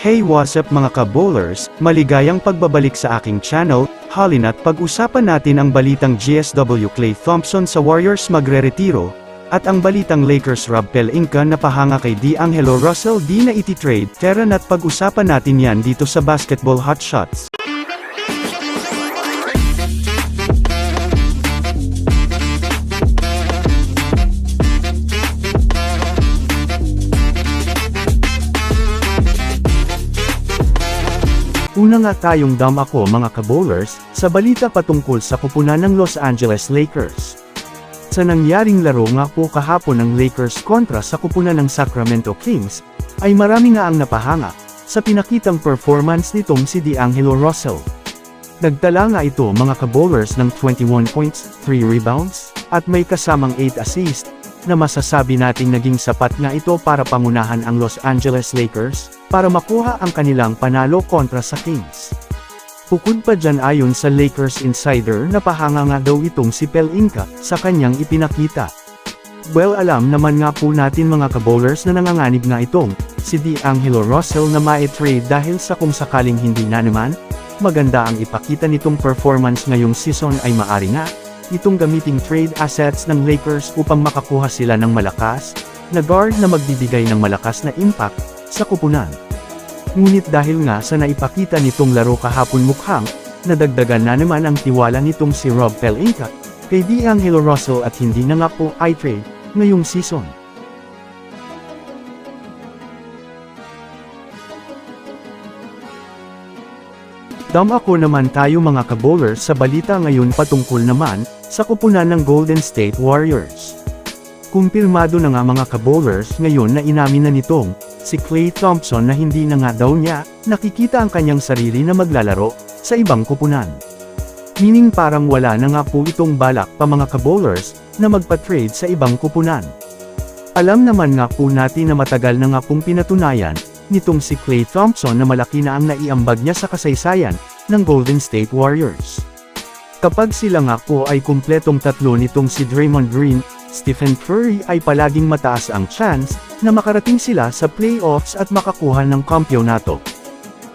Hey what's up mga ka-bowlers, maligayang pagbabalik sa aking channel, halina't pag-usapan natin ang balitang GSW Clay Thompson sa Warriors magre-retiro, at ang balitang Lakers Rob Pelinka na pahanga kay D'Angelo Russell di na iti-trade, tara na't pag-usapan natin yan dito sa Basketball Hot Shots. Una nga tayong dam ako mga kabowlers, sa balita patungkol sa kupunan ng Los Angeles Lakers. Sa nangyaring laro nga po kahapon ng Lakers kontra sa kupunan ng Sacramento Kings, ay marami nga ang napahanga, sa pinakitang performance nitong si D'Angelo Russell. Nagtala nga ito mga kabowlers ng 21 points, 3 rebounds, at may kasamang 8 assist, na masasabi nating naging sapat nga ito para pangunahan ang Los Angeles Lakers, para makuha ang kanilang panalo kontra sa Kings. Bukod pa dyan ayon sa Lakers Insider na pahanga nga daw itong si Pelinka, sa kanyang ipinakita. Well alam naman nga po natin mga kabowlers na nanganganib nga itong, si D'Angelo Russell na ma-trade dahil sa kung sakaling hindi na naman, maganda ang ipakita nitong performance ngayong season ay maari nga, itong gamiting trade assets ng Lakers upang makakuha sila ng malakas, na guard na magbibigay ng malakas na impact, sa kupunan. Ngunit dahil nga sa naipakita nitong laro kahapon mukhang, nadagdagan na naman ang tiwala nitong si Rob Pelinka, kay D'Angelo Russell at hindi na nga po i-trade, ngayong season. Dam ako naman tayo mga kabowlers sa balita ngayon patungkol naman, sa kupunan ng Golden State Warriors. Kumpirmado na nga mga kabowlers ngayon na inamin na nitong, si Klay Thompson na hindi na nga daw niya, nakikita ang kanyang sarili na maglalaro, sa ibang kupunan. Meaning parang wala na nga po itong balak pa mga kabowlers, na magpa-trade sa ibang kupunan. Alam naman nga po natin na matagal na nga pong pinatunayan, nitong si Klay Thompson na malaki na ang naiambag niya sa kasaysayan, ng Golden State Warriors. Kapag sila nga po ay kumpletong tatlo nitong si Draymond Green, Stephen Curry ay palaging mataas ang chance, na makarating sila sa playoffs at makakuha ng kampyonato.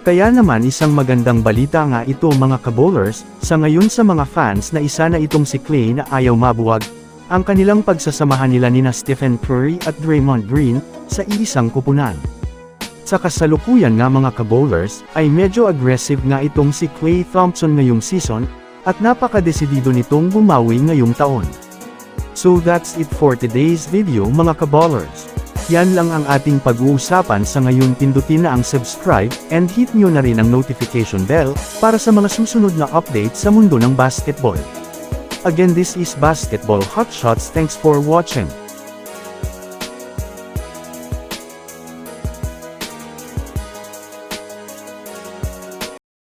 Kaya naman isang magandang balita nga ito mga kabowlers, sa ngayon sa mga fans na isa na itong si Clay na ayaw mabuwag, ang kanilang pagsasamahan nila nina Stephen Curry at Draymond Green, sa iisang kupunan. Sa kasalukuyan nga mga kabowlers, ay medyo aggressive nga itong si Clay Thompson ngayong season, at napakadesidido nitong bumawi ngayong taon. So that's it for today's video mga kabowlers. Yan lang ang ating pag-uusapan sa ngayon pindutin na ang subscribe, and hit nyo na rin ang notification bell, para sa mga susunod na update sa mundo ng basketball. Again this is Basketball Hot Shots thanks for watching.